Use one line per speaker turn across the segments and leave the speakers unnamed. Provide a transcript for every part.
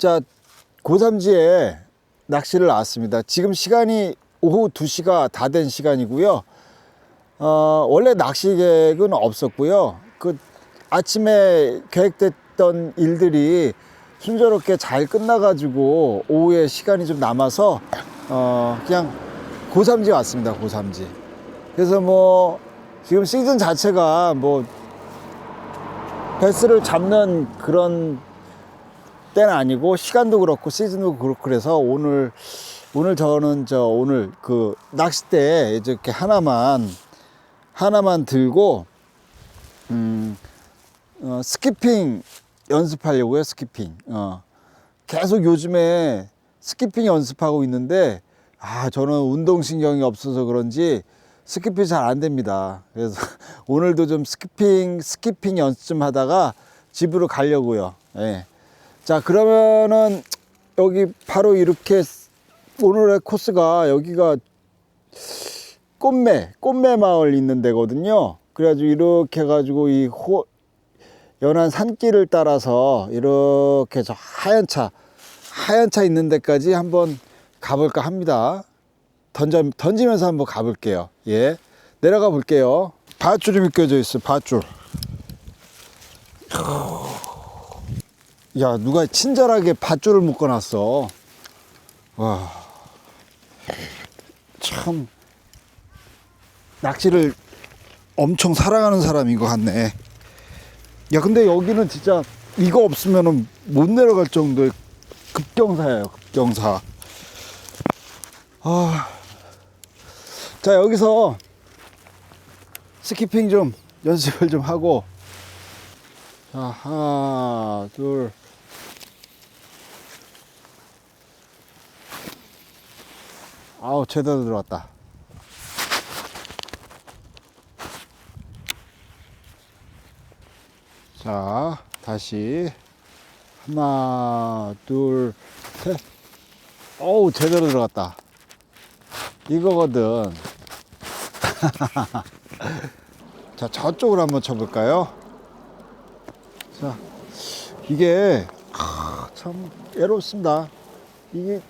자, 고삼지에 낚시를 나왔습니다. 지금 시간이 오후 2시가 다 된 시간이고요. 어, 원래 낚시 계획은 없었고요. 그 아침에 계획됐던 일들이 순조롭게 잘 끝나가지고 오후에 시간이 좀 남아서 어, 그냥 고삼지 왔습니다. 고삼지. 그래서 뭐 지금 시즌 자체가 뭐 베스를 잡는 그런 때는 아니고 시간도 그렇고 시즌도 그렇고 그래서 오늘 오늘 저는 저 오늘 그 낚싯대 이렇게 하나만 하나만 들고 음 어, 스키핑 연습하려고요 스키핑. 어. 계속 요즘에 스키핑 연습하고 있는데 아 저는 운동신경이 없어서 그런지 스키핑 잘 안 됩니다. 그래서 오늘도 좀 스키핑 스키핑 연습 좀 하다가 집으로 가려고요. 예. 자 그러면은 여기 바로 이렇게 오늘의 코스가 여기가 꽃매 꽃매 마을 있는 데거든요. 그래가지고 이렇게 해가지고 이 호, 연안 산길을 따라서 이렇게 저 하얀 차 하얀 차 있는 데까지 한번 가볼까 합니다. 던져, 던지면서 한번 가볼게요. 예. 내려가 볼게요. 밧줄이 묶여져 있어 밧줄 야 누가 친절하게 밧줄을 묶어놨어. 와 참. 낚시를 엄청 사랑하는 사람인 것 같네. 야 근데 여기는 진짜 이거 없으면 못 내려갈 정도의 급경사예요 급경사. 아, 자 여기서 스키핑 좀 연습을 좀 하고 자 하나 둘. 아우 제대로 들어왔다. 자 다시. 하나 둘 셋. 어우 제대로 들어갔다. 이거거든. 자 저쪽으로 한번 쳐볼까요 자 이게 아, 참 애롭습니다. 이게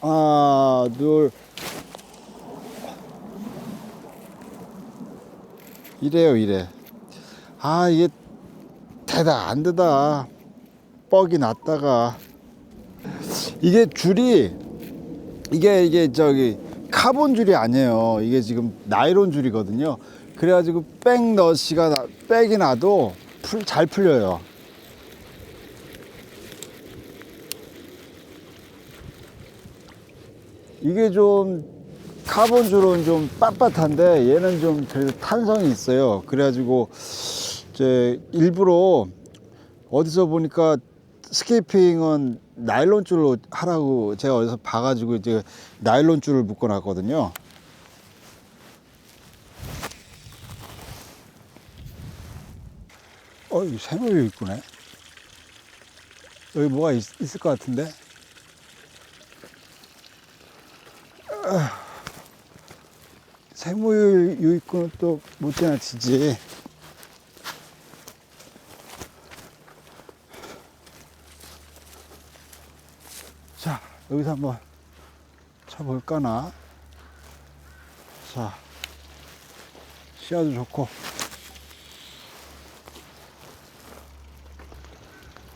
하나 둘. 이래요 이래. 아 이게 되다 안 되다. 뻑이 났다가. 이게 줄이 이게 이게 저기 카본 줄이 아니에요. 이게 지금 나이론 줄이거든요. 그래가지고 백 너시가 나- 백이 나도 풀, 잘 풀려요 이게 좀 카본 줄은 좀 빳빳한데 얘는 좀 그래도 탄성이 있어요 그래가지고 이제 일부러 어디서 보니까 스케이핑은 나일론 줄로 하라고 제가 어디서 봐가지고 이제 나일론 줄을 묶어놨거든요. 어, 이 새우유 있구네. 여기 뭐가 있, 을것 같은데? 아, 생모유 유입구는 또 못 지나 치지. 자, 여기서 한번 쳐볼까나. 자, 시야도 좋고.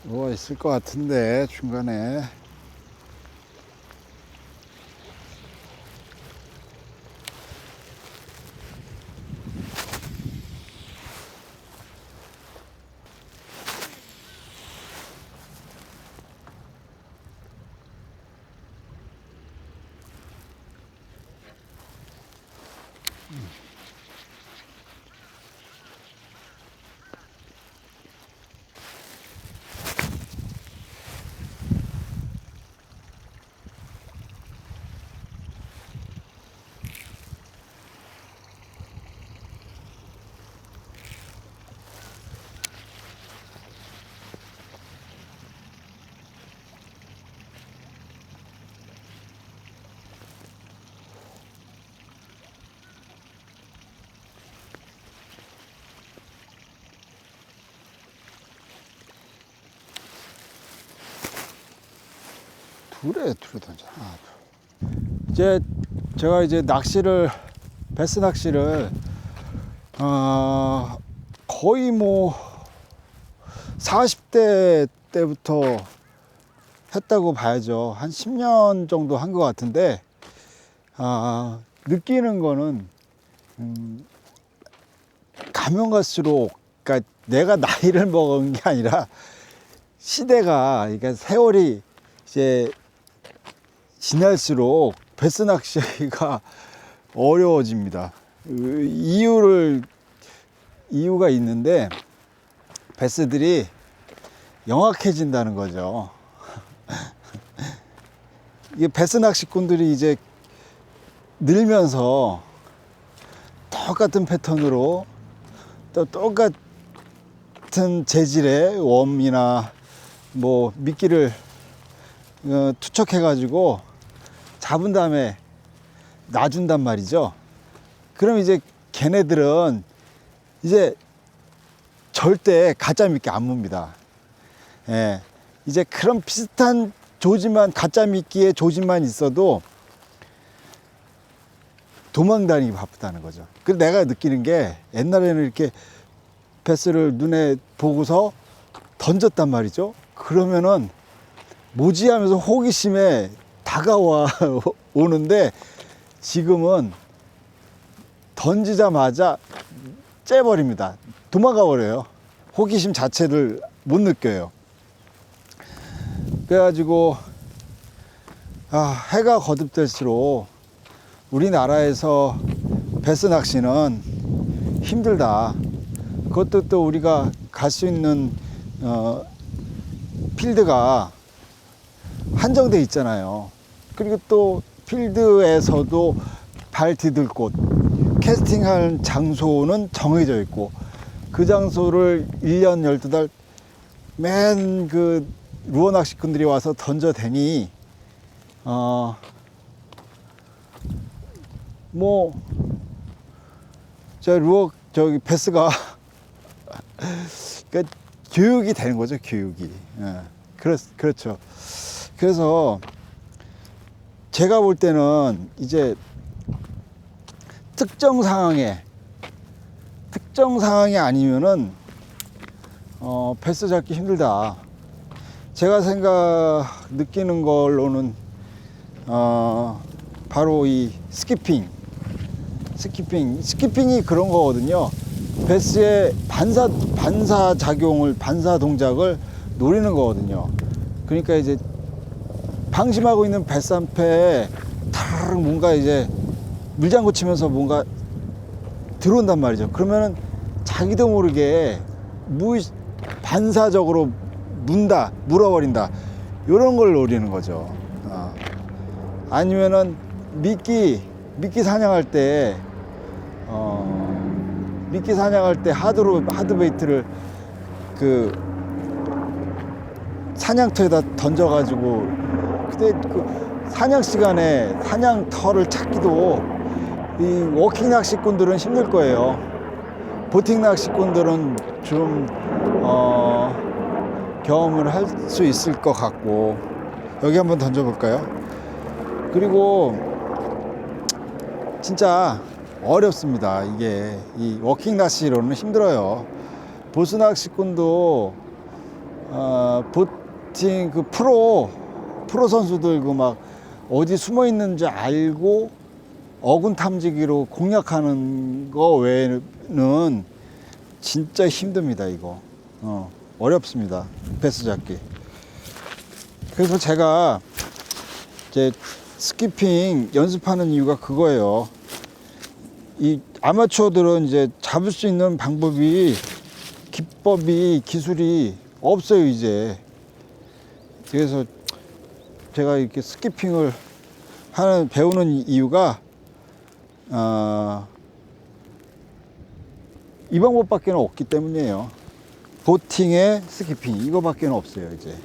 뭐가 있을 것 같은데, 중간에. 둘에 둘에 던져. 하나, 둘. 이제 제가 이제 낚시를 베스 낚시를 어, 거의 뭐 40대 때부터 했다고 봐야죠. 한 10년 정도 한 것 같은데 아, 느끼는 거는 음, 가면 갈수록 그러니까 내가 나이를 먹은 게 아니라 시대가 그러니까 세월이 이제 지날수록 베스 낚시가 어려워집니다. 그 이유를 이유가 있는데 베스들이 영악해진다는 거죠. 이게 베스 낚시꾼들이 이제 늘면서 똑같은 패턴으로 또 똑같은 재질의 웜이나 뭐 미끼를 어, 투척해 가지고 잡은 다음에 놔준단 말이죠. 그럼 이제 걔네들은 이제 절대 가짜 미끼 안 묻니다. 예. 이제 그런 비슷한 조짐만 가짜 미끼의 조짐만 있어도 도망다니기 바쁘다는 거죠. 그래서 내가 느끼는 게 옛날에는 이렇게 패스를 눈에 보고서 던졌단 말이죠. 그러면은 뭐지 하면서 호기심에 다가와 오는데 지금은 던지자마자 째버립니다. 도망가 버려요. 호기심 자체를 못 느껴요. 그래가지고 아, 해가 거듭될수록 우리나라에서 베스 낚시는 힘들다. 그것도 또 우리가 갈 수 있는 어, 필드가 한정돼 있잖아요. 그리고 또 필드에서도 발 디딜 곳, 캐스팅할 장소는 정해져 있고 그 장소를 1년 12달 맨 그 루어 낚시꾼들이 와서 던져대니 어, 뭐, 저 루어, 저기, 베스가, 그 교육이 되는 거죠, 교육이. 예. 그렇, 그렇죠. 그래서, 제가 볼 때는 이제, 특정 상황에, 특정 상황이 아니면은, 어, 베스 잡기 힘들다. 제가 생각, 느끼는 걸로는, 어, 바로 이 스키핑. 스키핑. 스키핑이 그런 거거든요. 베스의 반사, 반사 작용을, 반사 동작을 노리는 거거든요. 그러니까 이제 방심하고 있는 베스 한 패에 타르르 뭔가 이제 물장구 치면서 뭔가 들어온단 말이죠. 그러면은 자기도 모르게 무, 반사적으로 문다, 물어버린다. 이런 걸 노리는 거죠. 어. 아니면은 미끼 미끼 사냥할 때 어, 미끼 사냥할 때 하드로 하드베이트를 그 사냥터에다 던져가지고 그때 그 사냥 시간에 사냥 털을 찾기도 이 워킹 낚시꾼들은 힘들 거예요. 보팅 낚시꾼들은 좀 어, 경험을 할 수 있을 것 같고 여기 한번 던져볼까요? 그리고 진짜 어렵습니다. 이게 이 워킹 낚시로는 힘들어요. 보스 낚시꾼도 어, 보팅 그 프로 프로 선수들 그 막 어디 숨어 있는지 알고 어군 탐지기로 공략하는 거 외에는 진짜 힘듭니다. 이거 어, 어렵습니다. 베스 잡기. 그래서 제가 이제 스키핑 연습하는 이유가 그거예요. 이 아마추어들은 이제 잡을 수 있는 방법이 기법이 기술이 없어요 이제. 그래서 제가 이렇게 스키핑을 하는 배우는 이유가 어, 이 방법밖에 없기 때문이에요. 보팅에 스키핑 이거밖에 없어요 이제.